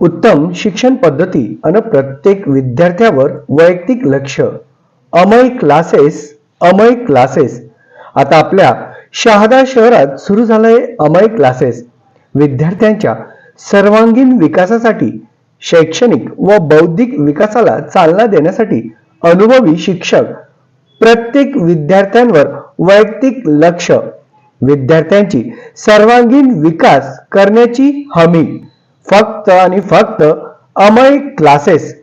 उत्तम शिक्षण पद्धती आणि प्रत्येक विद्यार्थ्यावर वैयक्तिक लक्ष. अमय क्लासेस अमय क्लासेस आता आपल्या शहादा शहरात सुरू झालंय अमय क्लासेस विद्यार्थ्यांच्या सर्वांगीण विकासासाठी शैक्षणिक व बौद्धिक विकासाला चालना देण्यासाठी अनुभवी शिक्षक प्रत्येक विद्यार्थ्यांवर वैयक्तिक लक्ष. विद्यार्थ्यांची सर्वांगीण विकास करण्याची हमी. फक्त आणि फक्त अमय क्लासेस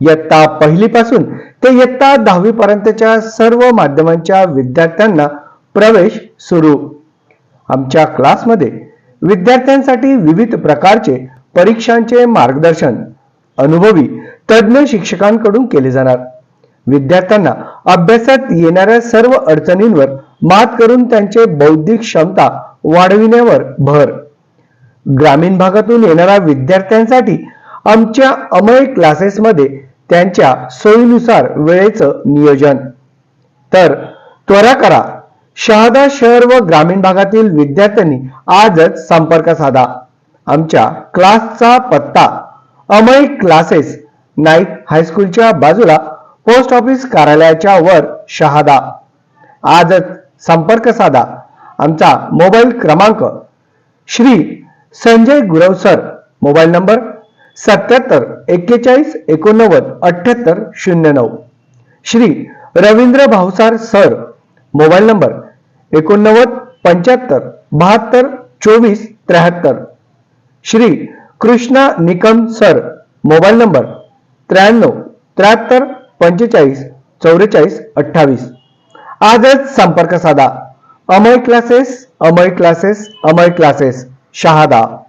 इयत्ता पहिलीपासून ते इयत्ता दहावी पर्यंतच्या सर्व माध्यमांच्या विद्यार्थ्यांना प्रवेश सुरू. आमच्या क्लासमध्ये विद्यार्थ्यांसाठी विविध प्रकारचे परीक्षांचे मार्गदर्शन अनुभवी तज्ज्ञ शिक्षकांकडून केले जाणार. विद्यार्थ्यांना अभ्यासात येणाऱ्या सर्व अडचणींवर मात करून त्यांचे बौद्धिक क्षमता वाढविण्यावर भर. ग्रामीण भागातून येणाऱ्या विद्यार्थ्यांसाठी आमच्या अमय क्लासेसमध्ये त्यांच्या सोयीनुसार वेळेचं नियोजन. तर त्वरा करा शहादा शहर व ग्रामीण भागातील विद्यार्थ्यांनी आजच संपर्क साधा. आमच्या क्लासचा पत्ता अमय क्लासेस नाईक हायस्कूलच्या बाजूला पोस्ट ऑफिस कार्यालयाच्या वर शहादा. आजच संपर्क साधा. आमचा मोबाईल क्रमांक Shri Sanjay Gurav sir mobile number सत्याहत्तर एक्केचाळीस एकोणनव्वद अठ्ठ्याहत्तर शून्य नऊ. Shri Ravindra Bhavsar sir mobile number एकोणनव्वद पंच्याहत्तर बहात्तर चोवीस त्र्याहत्तर. Shri Krishna Nikam sir mobile number त्र्याण्णव त्र्याहत्तर पंचेचाळीस चौवेचाळीस अठ्ठावीस. आजच संपर्क साधा. Amay classes Amay classes Amay classes. Shahada.